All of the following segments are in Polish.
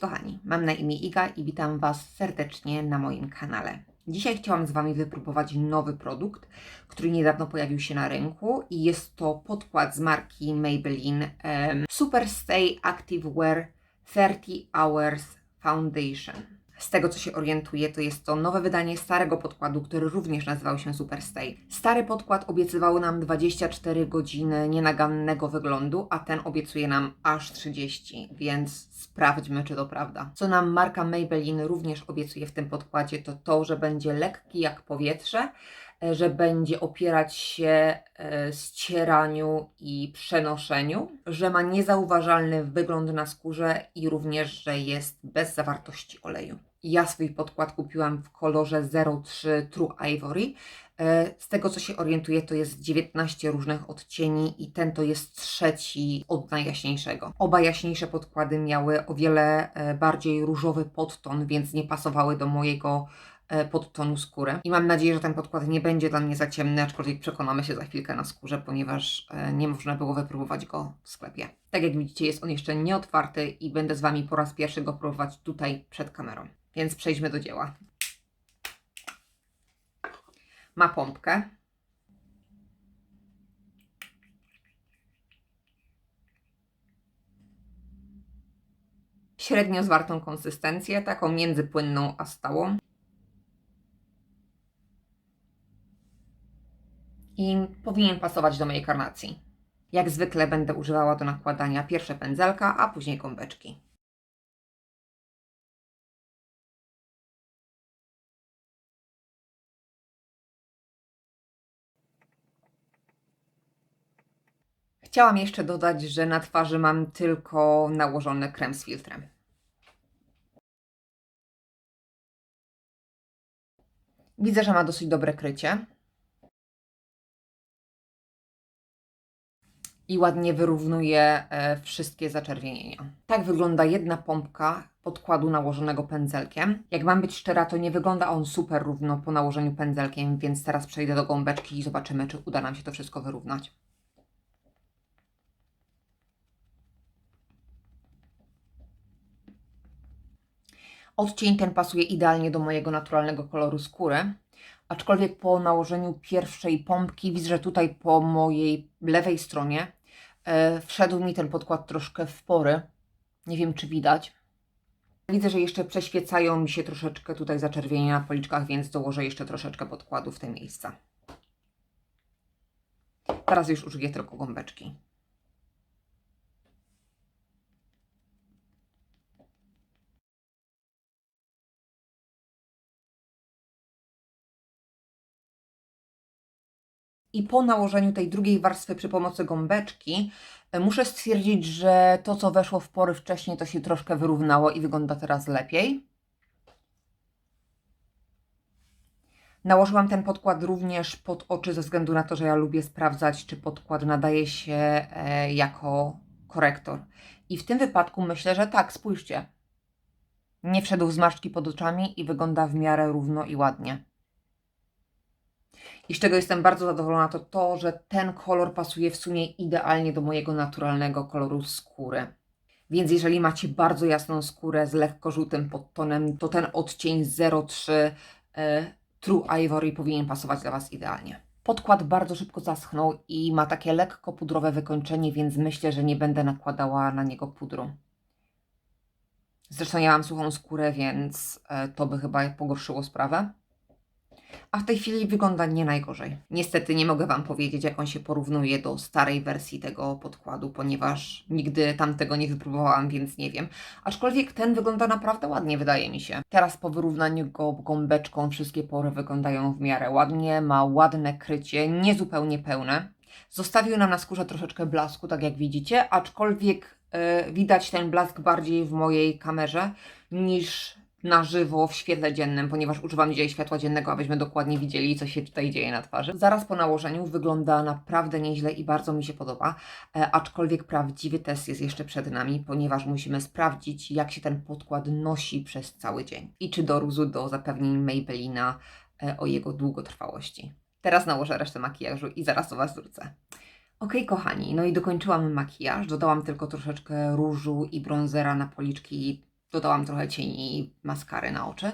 kochani, mam na imię Iga i witam Was serdecznie na moim kanale. Dzisiaj chciałam z Wami wypróbować nowy produkt, który niedawno pojawił się na rynku i jest to podkład z marki Maybelline em, Super Stay Active Wear 30 Hours Foundation. Z tego co się orientuję, to jest to nowe wydanie starego podkładu, który również nazywał się Super Stay. Stary podkład obiecywał nam 24 godziny nienagannego wyglądu, a ten obiecuje nam aż 30, więc sprawdźmy, czy to prawda. Co nam marka Maybelline również obiecuje w tym podkładzie, to to, że będzie lekki jak powietrze, e, że będzie opierać się e, ścieraniu i przenoszeniu, że ma niezauważalny wygląd na skórze i również, że jest bez zawartości oleju. Ja swój podkład kupiłam w kolorze 03 True Ivory. E, Z tego co się orientuję, to jest 19 różnych odcieni i ten to jest trzeci od najjaśniejszego. Oba jaśniejsze podkłady miały o wiele e, bardziej różowy podton, więc nie pasowały do mojego e, podtonu skóry. I mam nadzieję, że ten podkład nie będzie dla mnie za ciemny, aczkolwiek przekonamy się za chwilkę na skórze, ponieważ nie można było wypróbować go w sklepie. Tak jak widzicie, jest on jeszcze nieotwarty i będę z Wami po raz pierwszy go próbować tutaj przed kamerą. Więc przejdźmy do dzieła. Ma pompkę. Średnio zwartą konsystencję, taką między płynną a stałą. I powinien pasować do mojej karnacji. Jak zwykle będę używała do nakładania pierwsze pędzelka, a później gąbeczki. Chciałam jeszcze dodać, że na twarzy mam tylko nałożony krem z filtrem. Widzę, że ma dosyć dobre krycie. I ładnie wyrównuje e, wszystkie zaczerwienienia. Tak wygląda jedna pompka podkładu nałożonego pędzelkiem. Jak mam być szczera, to nie wygląda on super równo po nałożeniu pędzelkiem, więc teraz przejdę do gąbeczki i zobaczymy, czy uda nam się to wszystko wyrównać. Odcień ten pasuje idealnie do mojego naturalnego koloru skóry. Aczkolwiek po nałożeniu pierwszej pompki widzę, że tutaj po mojej lewej stronie e, wszedł mi ten podkład troszkę w pory. Nie wiem, czy widać. Widzę, że jeszcze przeświecają mi się troszeczkę tutaj zaczerwienia na policzkach, więc dołożę jeszcze troszeczkę podkładu w te miejsca. Teraz już użyję tylko gąbeczki. I po nałożeniu tej drugiej warstwy przy pomocy gąbeczki e, muszę stwierdzić, że to, co weszło w pory wcześniej, to się troszkę wyrównało i wygląda teraz lepiej. Nałożyłam ten podkład również pod oczy ze względu na to, że ja lubię sprawdzać, czy podkład nadaje się e, jako korektor. I w tym wypadku myślę, że tak, spójrzcie. Nie wszedł zmarszczki pod oczami i wygląda w miarę równo i ładnie. I z czego jestem bardzo zadowolona, to to, że ten kolor pasuje w sumie idealnie do mojego naturalnego koloru skóry. Więc jeżeli macie bardzo jasną skórę z lekko żółtym podtonem, to ten odcień 03 e, True Ivory powinien pasować dla Was idealnie. Podkład bardzo szybko zaschnął i ma takie lekko pudrowe wykończenie, więc myślę, że nie będę nakładała na niego pudru. Zresztą ja mam suchą skórę, więc e, to by chyba pogorszyło sprawę a w tej chwili wygląda nie najgorzej. Niestety nie mogę Wam powiedzieć, jak on się porównuje do starej wersji tego podkładu, ponieważ nigdy tamtego nie wypróbowałam, więc nie wiem. Aczkolwiek ten wygląda naprawdę ładnie, wydaje mi się. Teraz po wyrównaniu go gąbeczką wszystkie pory wyglądają w miarę ładnie, ma ładne krycie, niezupełnie pełne. Zostawił nam na skórze troszeczkę blasku, tak jak widzicie, aczkolwiek yy, widać ten blask bardziej w mojej kamerze niż na żywo w świetle dziennym, ponieważ używam dzisiaj światła dziennego, abyśmy dokładnie widzieli, co się tutaj dzieje na twarzy. Zaraz po nałożeniu wygląda naprawdę nieźle i bardzo mi się podoba, e, aczkolwiek prawdziwy test jest jeszcze przed nami, ponieważ musimy sprawdzić, jak się ten podkład nosi przez cały dzień i czy dorósł do zapewnień Maybellina e, o jego długotrwałości. Teraz nałożę resztę makijażu i zaraz do Was wrócę. Ok, kochani, no i dokończyłam makijaż. Dodałam tylko troszeczkę różu i bronzera na policzki dodałam trochę cieni i maskary na oczy.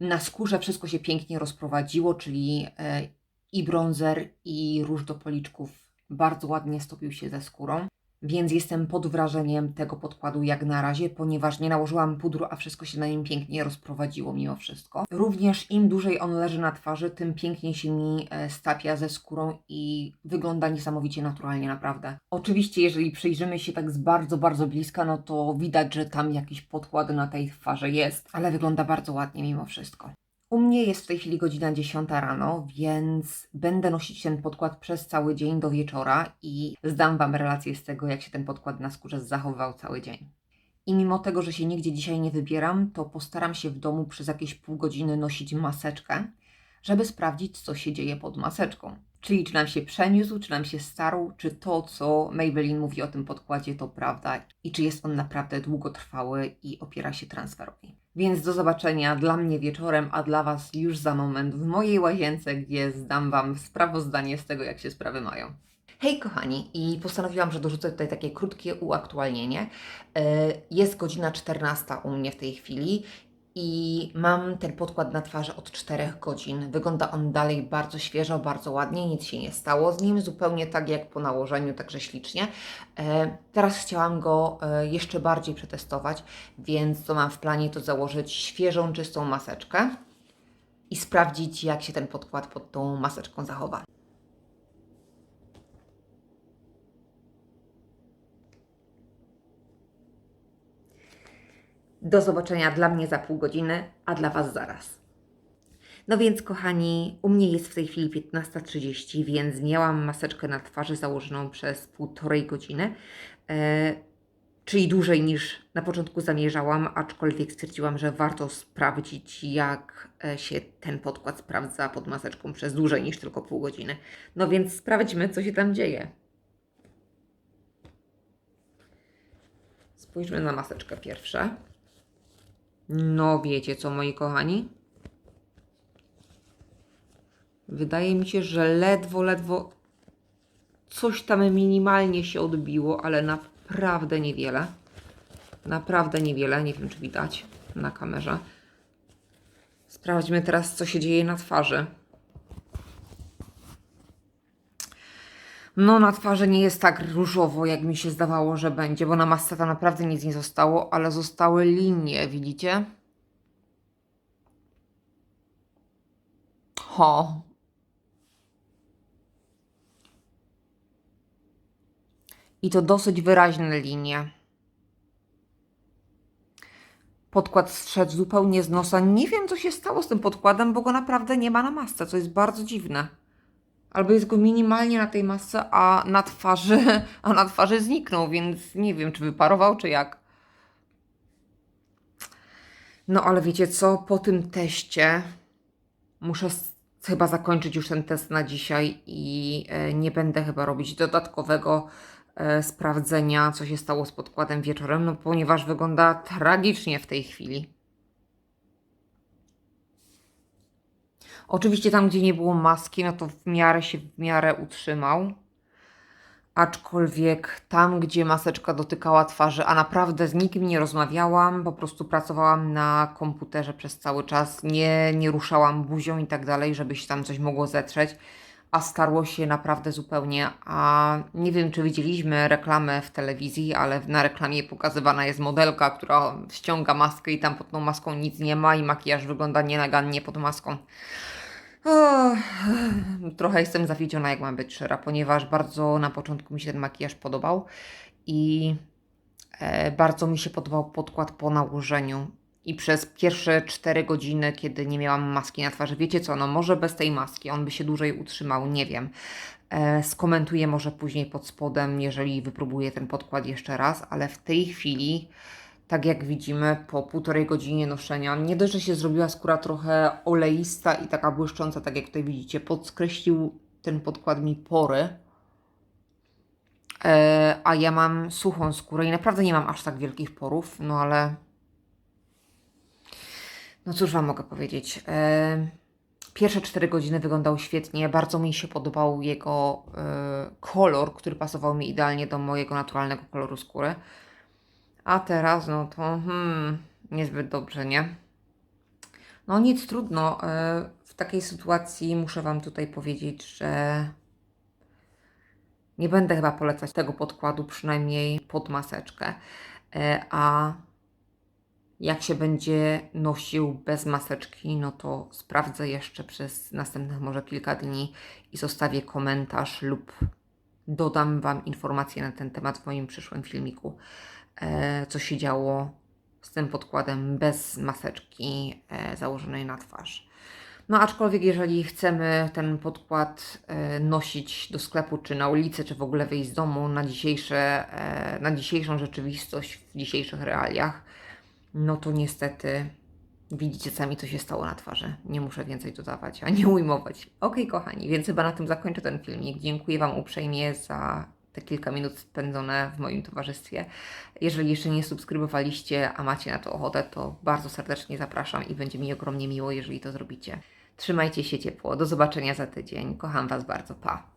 Na skórze wszystko się pięknie rozprowadziło, czyli e, i bronzer, i róż do policzków bardzo ładnie stopił się ze skórą. Więc jestem pod wrażeniem tego podkładu jak na razie, ponieważ nie nałożyłam pudru, a wszystko się na nim pięknie rozprowadziło mimo wszystko. Również im dłużej on leży na twarzy, tym piękniej się mi e, stapia ze skórą i wygląda niesamowicie naturalnie, naprawdę. Oczywiście, jeżeli przyjrzymy się tak z bardzo, bardzo bliska, no to widać, że tam jakiś podkład na tej twarzy jest, ale wygląda bardzo ładnie mimo wszystko. U mnie jest w tej chwili godzina 10 rano, więc będę nosić ten podkład przez cały dzień do wieczora i zdam Wam relację z tego, jak się ten podkład na skórze zachowywał cały dzień. I mimo tego, że się nigdzie dzisiaj nie wybieram, to postaram się w domu przez jakieś pół godziny nosić maseczkę, żeby sprawdzić, co się dzieje pod maseczką. Czyli czy nam się przeniósł, czy nam się starł, czy to, co Maybelline mówi o tym podkładzie, to prawda i czy jest on naprawdę długotrwały i opiera się transferowi. Więc do zobaczenia dla mnie wieczorem, a dla Was już za moment w mojej łazience, gdzie zdam Wam sprawozdanie z tego, jak się sprawy mają. Hej kochani, i postanowiłam, że dorzucę tutaj takie krótkie uaktualnienie. E, Jest godzina 14 u mnie w tej chwili i mam ten podkład na twarzy od 4 godzin. Wygląda on dalej bardzo świeżo, bardzo ładnie, nic się nie stało z nim, zupełnie tak jak po nałożeniu, także ślicznie. E, Teraz chciałam go e, jeszcze bardziej przetestować, więc co mam w planie to założyć świeżą, czystą maseczkę i sprawdzić jak się ten podkład pod tą maseczką zachowa. Do zobaczenia dla mnie za pół godziny, a dla Was zaraz. No więc, kochani, u mnie jest w tej chwili 15.30, więc miałam maseczkę na twarzy założoną przez półtorej godziny, e, czyli dłużej niż na początku zamierzałam, aczkolwiek stwierdziłam, że warto sprawdzić, jak e, się ten podkład sprawdza pod maseczką przez dłużej niż tylko pół godziny. No więc sprawdźmy, co się tam dzieje. Spójrzmy na maseczkę pierwsze. No, wiecie co, moi kochani? Wydaje mi się, że ledwo, ledwo coś tam minimalnie się odbiło, ale naprawdę niewiele. Naprawdę niewiele. Nie wiem, czy widać na kamerze. Sprawdźmy teraz, co się dzieje na twarzy. No, na twarzy nie jest tak różowo, jak mi się zdawało, że będzie, bo na masce to naprawdę nic nie zostało, ale zostały linie, widzicie? Ho. I to dosyć wyraźne linie. Podkład zszedł zupełnie z nosa. Nie wiem, co się stało z tym podkładem, bo go naprawdę nie ma na masce, co jest bardzo dziwne. Albo jest go minimalnie na tej masce, a na twarzy, a na twarzy zniknął, więc nie wiem, czy wyparował, czy jak. No ale wiecie co, po tym teście muszę chyba zakończyć już ten test na dzisiaj i e, nie będę chyba robić dodatkowego e, sprawdzenia, co się stało z podkładem wieczorem, no ponieważ wygląda tragicznie w tej chwili. Oczywiście tam, gdzie nie było maski, no to w miarę się w miarę utrzymał. Aczkolwiek tam, gdzie maseczka dotykała twarzy, a naprawdę z nikim nie rozmawiałam, po prostu pracowałam na komputerze przez cały czas, nie, nie ruszałam buzią i tak dalej, żeby się tam coś mogło zetrzeć, a starło się naprawdę zupełnie. A nie wiem, czy widzieliśmy reklamę w telewizji, ale na reklamie pokazywana jest modelka, która ściąga maskę i tam pod tą maską nic nie ma i makijaż wygląda nienagannie pod maską. Trochę jestem zawiedziona, jak mam być szczera, ponieważ bardzo na początku mi się ten makijaż podobał i e, bardzo mi się podobał podkład po nałożeniu. I przez pierwsze 4 godziny, kiedy nie miałam maski na twarzy, wiecie co, no może bez tej maski on by się dłużej utrzymał, nie wiem. E, skomentuję może później pod spodem, jeżeli wypróbuję ten podkład jeszcze raz, ale w tej chwili tak jak widzimy, po półtorej godzinie noszenia, nie dość, że się zrobiła skóra trochę oleista i taka błyszcząca, tak jak tutaj widzicie, podskreślił ten podkład mi pory. E, a ja mam suchą skórę i naprawdę nie mam aż tak wielkich porów, no ale. No cóż Wam mogę powiedzieć. E, pierwsze 4 godziny wyglądał świetnie. Bardzo mi się podobał jego e, kolor, który pasował mi idealnie do mojego naturalnego koloru skóry A teraz, no to hmm, niezbyt dobrze, nie? No nic, trudno. E, W takiej sytuacji muszę Wam tutaj powiedzieć, że nie będę chyba polecać tego podkładu, przynajmniej pod maseczkę. E, A jak się będzie nosił bez maseczki, no to sprawdzę jeszcze przez następnych może kilka dni i zostawię komentarz lub dodam Wam informacje na ten temat w moim przyszłym filmiku, co się działo z tym podkładem bez maseczki e, założonej na twarz. No aczkolwiek jeżeli chcemy ten podkład e, nosić do sklepu, czy na ulicę, czy w ogóle wyjść z domu na, dzisiejsze, e, na dzisiejszą rzeczywistość, w dzisiejszych realiach, no to niestety widzicie sami, co się stało na twarzy. Nie muszę więcej dodawać, ani ujmować. Okej, kochani, więc chyba na tym zakończę ten filmik. Dziękuję Wam uprzejmie za te kilka minut spędzone w moim towarzystwie. Jeżeli jeszcze nie subskrybowaliście, a macie na to ochotę, to bardzo serdecznie zapraszam i będzie mi ogromnie miło, jeżeli to zrobicie. Trzymajcie się ciepło. Do zobaczenia za tydzień. Kocham Was bardzo. Pa.